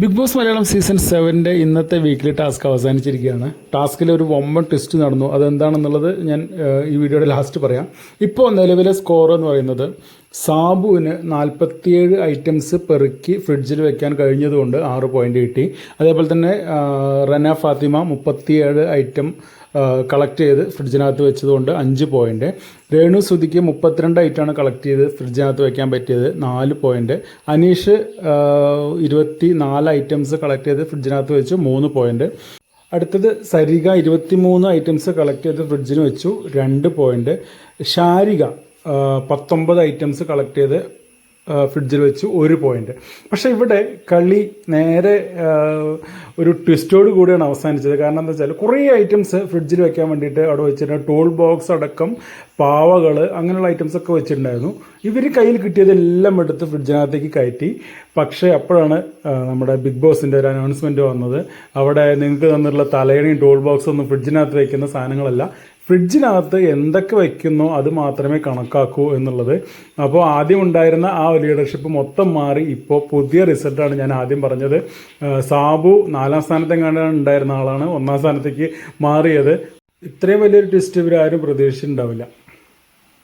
Big boss Malayalam season സെവന്റെ ഇന്നത്തെ weekly task അവസാനിച്ചിരിക്കുകയാണ്. ടാസ്കിൽ ഒരു വമ്പൻ ടെസ്റ്റ് നടന്നു. അതെന്താണെന്നുള്ളത് ഞാൻ ഈ വീഡിയോയുടെ ലാസ്റ്റ് പറയാം. ഇപ്പോൾ നിലവിലെ സ്കോർ എന്ന് പറയുന്നത് സാബുവിന് നാൽപ്പത്തിയേഴ് ഐറ്റംസ് പെറുക്കി ഫ്രിഡ്ജിൽ വെക്കാൻ കഴിഞ്ഞതുകൊണ്ട് ആറ് പോയിന്റ് കിട്ടി. അതേപോലെ തന്നെ റന ഫാത്തിമ മുപ്പത്തിയേഴ് ഐറ്റം കളക്ട് ചെയ്ത് ഫ്രിഡ്ജിനകത്ത് വെച്ചതുകൊണ്ട് അഞ്ച് പോയിന്റ് രേണു സുധിക്ക് മുപ്പത്തിരണ്ട് ഐറ്റമാണ് കളക്ട് ചെയ്ത് ഫ്രിഡ്ജിനകത്ത് വെക്കാൻ പറ്റിയത് നാല് പോയിന്റ് അനീഷ് ഇരുപത്തി നാല് ഐറ്റംസ് കളക്ട് ചെയ്ത് ഫ്രിഡ്ജിനകത്ത് വെച്ച് മൂന്ന് പോയിന്റ് അടുത്തത് സരിക ഇരുപത്തിമൂന്ന് ഐറ്റംസ് കളക്ട് ചെയ്ത് ഫ്രിഡ്ജിന് വെച്ചു. രണ്ട് പോയിന്റ് ഷാരിക ആ, പത്തൊമ്പത് ഐറ്റംസ് കളക്ട് ചെയ്ത് ഫ്രിഡ്ജിൽ വെച്ചു ഒരു പോയിന്റ് പക്ഷെ ഇവിടെ കളി നേരെ ഒരു ട്വിസ്റ്റോട് കൂടിയാണ് അവസാനിച്ചത്. കാരണം എന്താ വെച്ചാൽ കുറേ ഐറ്റംസ് ഫ്രിഡ്ജിൽ വെക്കാൻ വേണ്ടിയിട്ട് അവിടെ വെച്ചിട്ടുണ്ട് ടോൾ ബോക്സ് അടക്കം പാവകൾ അങ്ങനെയുള്ള ഐറ്റംസ് ഒക്കെ വെച്ചിട്ടുണ്ടായിരുന്നു. ഇവർ കയ്യിൽ കിട്ടിയതെല്ലാം എടുത്ത് ഫ്രിഡ്ജിനകത്തേക്ക് കയറ്റി. പക്ഷേ അപ്പോഴാണ് നമ്മുടെ ബിഗ് ബോസിന്റെ ഒരു അനൗൺസ്മെന്റ് വന്നത്. അവിടെ നിങ്ങൾക്ക് തന്നിട്ടുള്ള തലയണയും ടൂൾ ബോക്സ് ഒന്നും ഫ്രിഡ്ജിനകത്ത് വയ്ക്കുന്ന സാധനങ്ങളല്ല. ഫ്രിഡ്ജിനകത്ത് എന്തൊക്കെ വയ്ക്കുന്നോ അത് മാത്രമേ കണക്കാക്കൂ എന്നുള്ളത്. അപ്പോൾ ആദ്യം ഉണ്ടായിരുന്ന ആ ലീഡർഷിപ്പ് മൊത്തം മാറി ഇപ്പോൾ പുതിയ റിസൾട്ടാണ് ഞാൻ ആദ്യം പറഞ്ഞത്. സാബു നാലാം സ്ഥാനത്തെങ്ങാണ്ടാണ് ഉണ്ടായിരുന്ന ആളാണ്. ഒന്നാം സ്ഥാനത്തേക്ക് മാറിയത്. ഇത്രയും വലിയൊരു ട്വിസ്റ്റ് ഇവരാരും പ്രതീക്ഷിച്ചിട്ടുണ്ടാവില്ല.